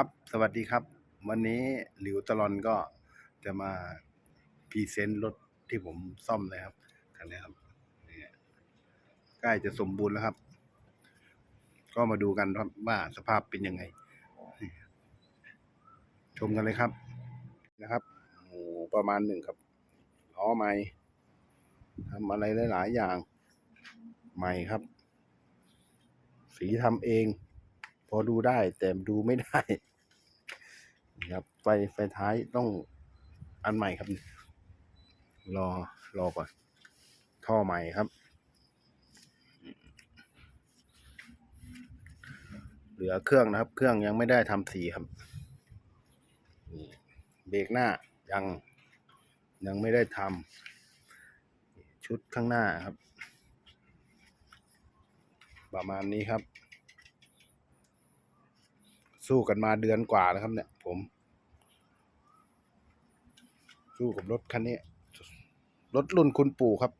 ครับสวัสดีครับ วันนี้หลิวตลอนก็จะมาพรีเซนต์รถที่ผมซ่อมเลยครับคันนี้ครับนี่ใกล้จะสมบูรณ์แล้วครับ ก็มาดูกันครับว่าสภาพเป็นยังไง ชมกันเลยครับนะครับโอ้ประมาณหนึ่งครับล้อใหม่ทำอะไรหลายๆอย่างใหม่ครับ สีทำเอง พอดูได้แต่ดูไม่ได้ครับไฟไฟท้ายต้องอันใหม่ครับ รอรอก่อนท่อใหม่ครับ เหลือเครื่องนะครับ เครื่องยังไม่ได้ทำสีครับเบรกหน้ายังยังไม่ได้ทำชุดข้างหน้าครับ ประมาณนี้ครับ สู้กันมาเดือนกว่าแล้วครับ เนี่ย ผม สู้กับรถคันนี้รถรุ่นคุณปู่ครับ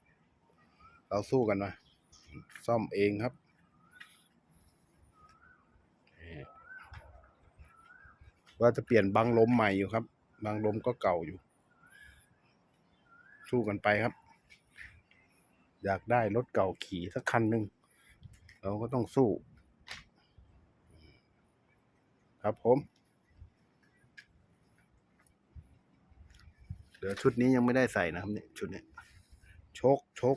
เราสู้กันมาซ่อมเองครับว่าจะเปลี่ยนบังลมใหม่อยู่ครับบังลมก็เก่าอยู่ สู้กันไปครับ อยากได้รถเก่าขี่สักคันหนึ่งเราก็ต้องสู้ ครับผมเหลือชุดนี้ยังไม่ได้ใส่นะครับเนี่ยชุดนี้โชคโชค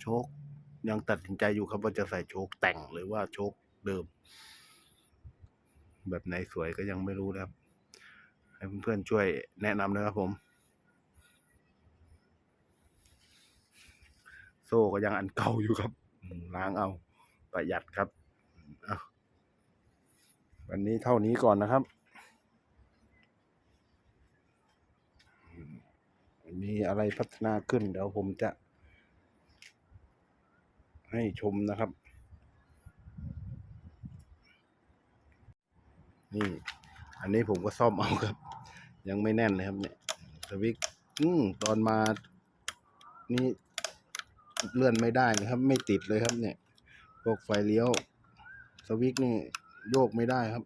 โชคยังตัดสินใจอยู่ครับว่าจะใส่โชคแต่งหรือว่าโชคเดิม แบบไหนสวยก็ยังไม่รู้นะครับ ให้เพื่อนๆช่วยแนะนำนะครับผม โซ่ก็ยังอันเก่าอยู่ครับล้างเอาประหยัดครับเอา วันนี้เท่านี้ก่อนนะครับ มีอะไรพัฒนาขึ้น เดี๋ยวผมจะ ให้ชมนะครับ นี่ อันนี้ผมก็ซ่อมเอาครับ ยังไม่แน่นเลยครับเนี่ยสวิกอืมตอนมา นี่เลื่อนไม่ได้นะครับ ไม่ติดเลยครับเนี่ยพวกไฟเลี้ยว สวิกนี่ โยกไม่ได้ครับ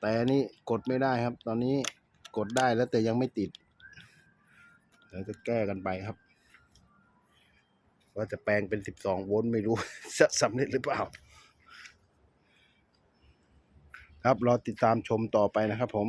แต่อันนี่กดไม่ได้ครับ ตอนนี้กดได้แล้วแต่ยังไม่ติดเดี๋ยวจะแก้กันไปครับ ว่าจะแปลงเป็นสิบสองโวลต์ไม่รู้ จะสำเร็จหรือเปล่า ครับรอติดตามชมต่อไปนะครับผม